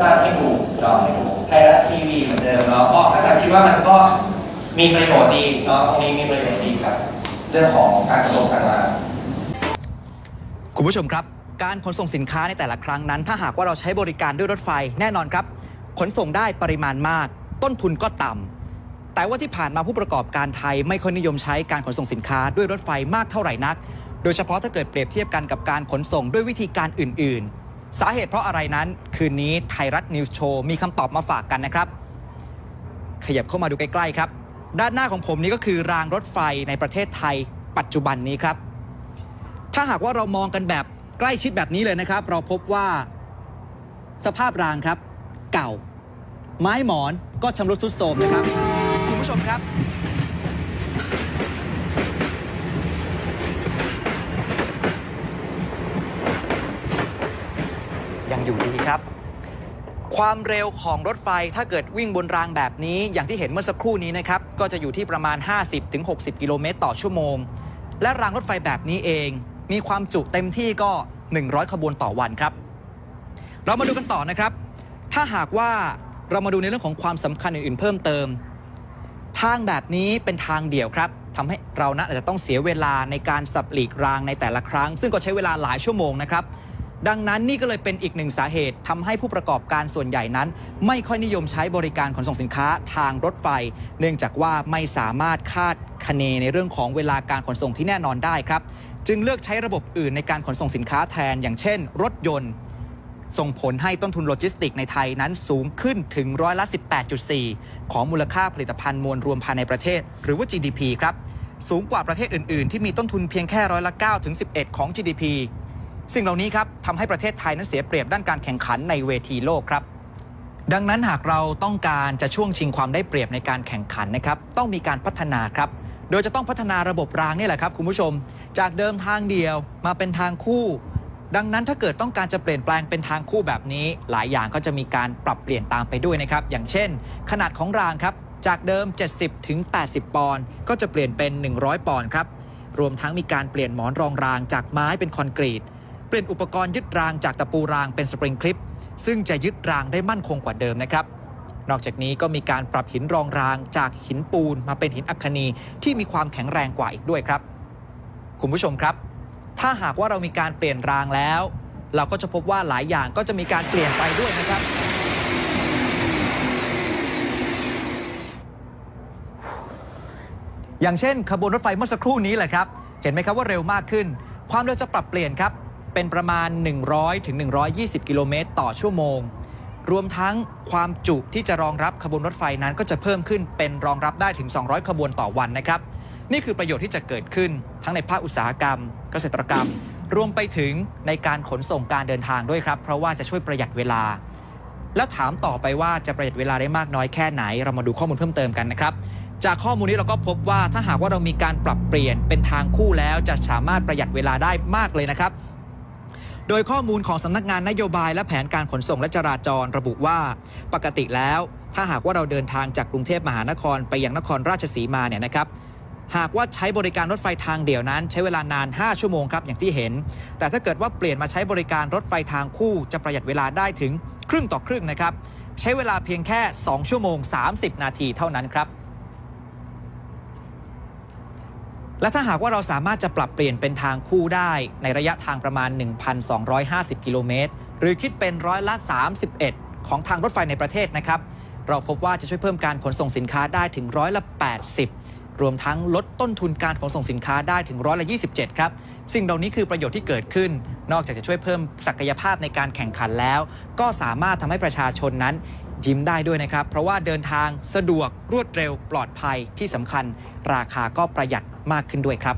สั้นๆให้ถูกจาะให้ถูกไทยรัฐทีวีเหมือนเดิมเนาะก็อาจารย์คิดว่ามันก็มีประโยชน์ดีเนาะตรงนี้มีประโยชน์ดีกับ เรื่องของการขนส่งการมาคุณผู้ชมครับ การขนส่งสินค้าในแต่ละครั้งนั้น ถ้าหากว่าเราใช้บริการด้วยรถไฟแน่นอนครับ ขนส่งได้ปริมาณมาก ต้นทุนก็ต่ำแต่ว่าที่ผ่านมาผู้ประกอบการไทย ไม่ค่อยนิยมใช้การขนส่งสินค้าด้วยรถไฟมากเท่าไหร่นัก โดยเฉพาะถ้าเกิดเปรียบเทียบกันกับการขนส่งด้วยวิธีการอื่น ๆ สาเหตุเพราะอะไรนั้น คืนนี้ไทยรัฐนิวส์โชว์มีคำตอบมาฝากกันนะครับ ขยับเข้ามาดูใกล้ๆครับ ด้านหน้าของผมนี้ก็คือรางรถไฟในประเทศไทย ปัจจุบันนี้ครับ ถ้าหากว่าเรามองกันแบบใกล้ชิดแบบนี้เลยนะครับ เราพบว่าสภาพรางครับ เก่า ไม้หมอนก็ชำรุดทรุดโทรมนะครับ คุณผู้ชมครับ อยู่ดีครับ ความเร็วของรถไฟถ้าเกิดวิ่งบนรางแบบนี้ อย่างที่เห็นเมื่อสักครู่นี้นะครับ ก็จะอยู่ที่ประมาณ 50-60 กิโลเมตรต่อชั่วโมง และรางรถไฟแบบนี้เอง มีความจุเต็มที่ก็ 100 ขบวนต่อวันครับ เรามาดูกันต่อนะครับ ถ้าหากว่าเรามาดูในเรื่องของความสำคัญอื่นๆ เพิ่มเติม ทางแบบนี้เป็นทางเดี่ยวครับทำให้เรานะอาจจะต้องเสียเวลาในการสับหลีกรางในแต่ละครั้ง ซึ่งก็ใช้เวลาหลายชั่วโมงนะครับ ดังนั้นนี่ก็เลยเป็นอีกหนึ่งสาเหตุทำให้ผู้ประกอบการส่วนใหญ่นั้น ไม่ค่อยนิยมใช้บริการขนส่งสินค้าทางรถไฟ เนื่องจากว่าไม่สามารถคาดคะเนในเรื่องของเวลาการขนส่งที่แน่นอนได้ครับ จึงเลือกใช้ระบบอื่นในการขนส่งสินค้าแทน อย่างเช่น รถยนต์ ส่งผลให้ต้นทุนโลจิสติกในไทยนั้นสูงขึ้นถึงร้อยละ 18.4 ของมูลค่าผลิตภัณฑ์มวลรวมภายในประเทศ หรือว่า GDP ครับสูงกว่าประเทศอื่น ๆ ที่มีต้นทุนเพียงแค่ร้อยละ9ถึง11 ของ GDP สิ่งเหล่านี้ครับทำให้ประเทศไทยนั้นเสียเปรียบด้านการแข่งขันในเวทีโลกครับ ดังนั้นหากเราต้องการจะช่วงชิงความได้เปรียบในการแข่งขันนะครับต้องมีการพัฒนาครับ โดยจะต้องพัฒนาระบบรางนี่แหละครับคุณผู้ชม จากเดิมทางเดียวมาเป็นทางคู่ดังนั้นถ้าเกิดต้องการจะเปลี่ยนแปลงเป็นทางคู่แบบนี้ หลายอย่างก็จะมีการปรับเปลี่ยนตามไปด้วยนะครับ อย่างเช่น ขนาดของรางครับ จากเดิม 70ถึง80 ปอนด์ก็จะเปลี่ยนเป็น 100 ปอนด์ครับ รวมทั้งมีการเปลี่ยนหมอนรองรางจากไม้เป็นคอนกรีต เปลี่ยนอุปกรณ์ยึดรางจากตะปูรางเป็นสปริงคลิป ซึ่งจะยึดรางได้มั่นคงกว่าเดิมนะครับ นอกจากนี้ก็มีการปรับหินรองรางจากหินปูนมาเป็นหินอัคคนีที่มีความแข็งแรงกว่าอีกด้วยครับ คุณผู้ชมครับ ถ้าหากว่าเรามีการเปลี่ยนรางแล้ว เราก็จะพบว่าหลายอย่างก็จะมีการเปลี่ยนไปด้วยนะครับอย่างเช่นขบวนรถไฟเมื่อสักครู่นี้แหละครับ เห็นไหมครับว่าเร็วมากขึ้น ความเร็วจะปรับเปลี่ยนครับ เป็นประมาณ 100ถึง120กิโลเมตรต่อชั่วโมง รวมทั้งความจุที่จะรองรับขบวนรถไฟนั้นก็จะเพิ่มขึ้นเป็นรองรับได้ถึง 200 ขบวนต่อวันนะครับ นี่คือประโยชน์ที่จะเกิดขึ้นทั้งในภาคอุตสาหกรรม เกษตรกรรม รวมไปถึงในการขนส่งการเดินทางด้วยครับ เพราะว่าจะช่วยประหยัดเวลา แล้วถามต่อไปว่าจะประหยัดเวลาได้มากน้อยแค่ไหน เรามาดูข้อมูลเพิ่มเติมกันนะครับจากข้อมูลนี้เราก็พบว่าถ้าหากว่าเรามีการปรับเปลี่ยนเป็นทางคู่แล้วจะสามารถประหยัดเวลาได้มากเลยนะครับ โดยข้อมูลของสำนักงานนโยบายและแผนการขนส่งและจราจรระบุว่า ปกติแล้ว ถ้าหากว่าเราเดินทางจากกรุงเทพมหานครไปยังนครราชสีมาเนี่ยนะครับหากว่าใช้บริการรถไฟทางเดี่ยวนั้น ใช้เวลานาน 5 ชั่วโมงครับอย่างที่เห็น แต่ถ้าเกิดว่าเปลี่ยนมาใช้บริการรถไฟทางคู่จะประหยัดเวลาได้ถึงครึ่งต่อครึ่งนะครับ ใช้เวลาเพียงแค่ 2 ชั่วโมง 30 นาทีเท่านั้นครับ และถ้าหากว่าเราสามารถจะปรับเปลี่ยนเป็นทางคู่ได้ในระยะทางประมาณ 1,250 กิโลเมตร หรือคิดเป็นร้อยละ 31 ของทางรถไฟในประเทศนะครับ เราพบว่าจะช่วยเพิ่มการขนส่งสินค้าได้ถึงร้อยละ 80 รวมทั้งลดต้นทุนการขนส่งสินค้าได้ถึงร้อยละ 27 ครับ สิ่งเหล่านี้คือประโยชน์ที่เกิดขึ้น นอกจากจะช่วยเพิ่มศักยภาพในการแข่งขันแล้ว ก็สามารถทำให้ประชาชนนั้น ยิ้มได้ด้วยนะครับ เพราะว่าเดินทางสะดวกรวดเร็วปลอดภัยที่สำคัญ ราคาก็ประหยัดมากขึ้นด้วยครับ